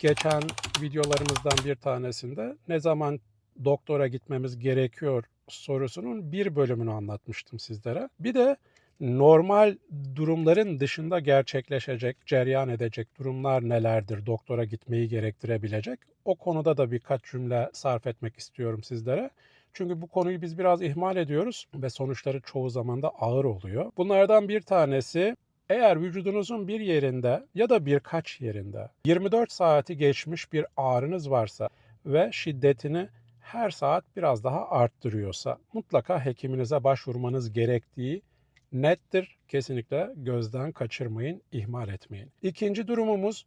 Geçen videolarımızdan bir tanesinde ne zaman doktora gitmemiz gerekiyor sorusunun bir bölümünü anlatmıştım sizlere. Bir de normal durumların dışında gerçekleşecek, cereyan edecek durumlar nelerdir doktora gitmeyi gerektirebilecek? O konuda da birkaç cümle sarf etmek istiyorum sizlere. Çünkü bu konuyu biz biraz ihmal ediyoruz ve sonuçları çoğu zaman da ağır oluyor. Bunlardan bir tanesi eğer vücudunuzun bir yerinde ya da birkaç yerinde 24 saati geçmiş bir ağrınız varsa ve şiddetini her saat biraz daha arttırıyorsa mutlaka hekiminize başvurmanız gerektiği nettir. Kesinlikle gözden kaçırmayın, ihmal etmeyin. İkinci durumumuz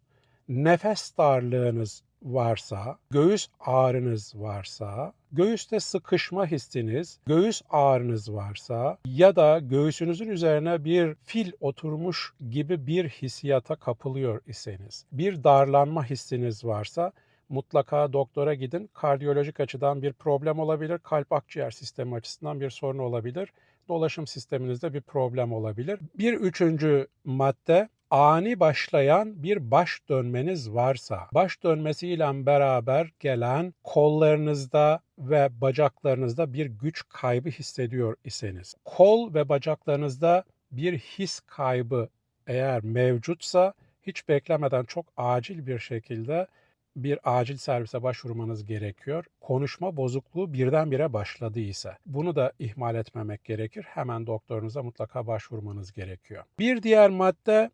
nefes darlığınız varsa, göğüs ağrınız varsa, göğüste sıkışma hissiniz, göğüs ağrınız varsa ya da göğsünüzün üzerine bir fil oturmuş gibi bir hissiyata kapılıyor iseniz, bir darlanma hissiniz varsa mutlaka doktora gidin. Kardiyolojik açıdan bir problem olabilir, kalp akciğer sistemi açısından bir sorun olabilir, dolaşım sisteminizde bir problem olabilir. Bir üçüncü madde ani başlayan bir baş dönmeniz varsa, baş dönmesiyle beraber gelen kollarınızda ve bacaklarınızda bir güç kaybı hissediyor iseniz, kol ve bacaklarınızda bir his kaybı eğer mevcutsa hiç beklemeden çok acil bir şekilde bir acil servise başvurmanız gerekiyor. Konuşma bozukluğu birdenbire başladıysa bunu da ihmal etmemek gerekir. Hemen doktorunuza mutlaka başvurmanız gerekiyor. Bir diğer madde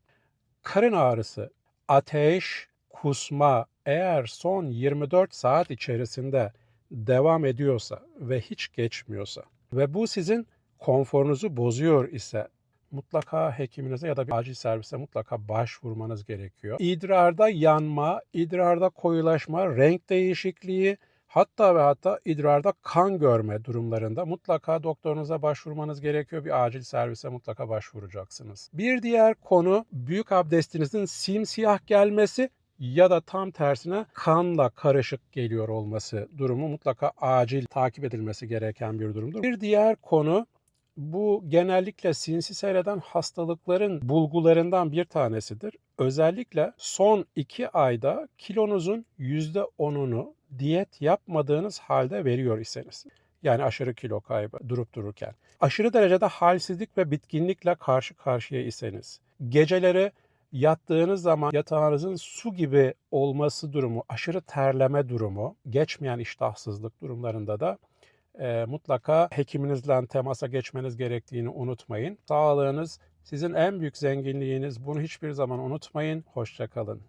karın ağrısı, ateş, kusma eğer son 24 saat içerisinde devam ediyorsa ve hiç geçmiyorsa ve bu sizin konforunuzu bozuyor ise mutlaka hekiminize ya da bir acil servise mutlaka başvurmanız gerekiyor. İdrarda yanma, idrarda koyulaşma, renk değişikliği, hatta ve hatta idrarda kan görme durumlarında mutlaka doktorunuza başvurmanız gerekiyor. Bir acil servise mutlaka başvuracaksınız. Bir diğer konu büyük abdestinizin simsiyah gelmesi ya da tam tersine kanla karışık geliyor olması durumu mutlaka acil takip edilmesi gereken bir durumdur. Bir diğer konu bu genellikle sinsi seyreden hastalıkların bulgularından bir tanesidir. Özellikle son iki ayda kilonuzun %10'unu diyet yapmadığınız halde veriyor iseniz. Yani aşırı kilo kaybı durup dururken. Aşırı derecede halsizlik ve bitkinlikle karşı karşıya iseniz. Geceleri yattığınız zaman yatağınızın su gibi olması durumu, aşırı terleme durumu, geçmeyen iştahsızlık durumlarında da e, mutlaka hekiminizle temasa geçmeniz gerektiğini unutmayın. Sağlığınız sizin en büyük zenginliğiniz. Bunu hiçbir zaman unutmayın. Hoşçakalın.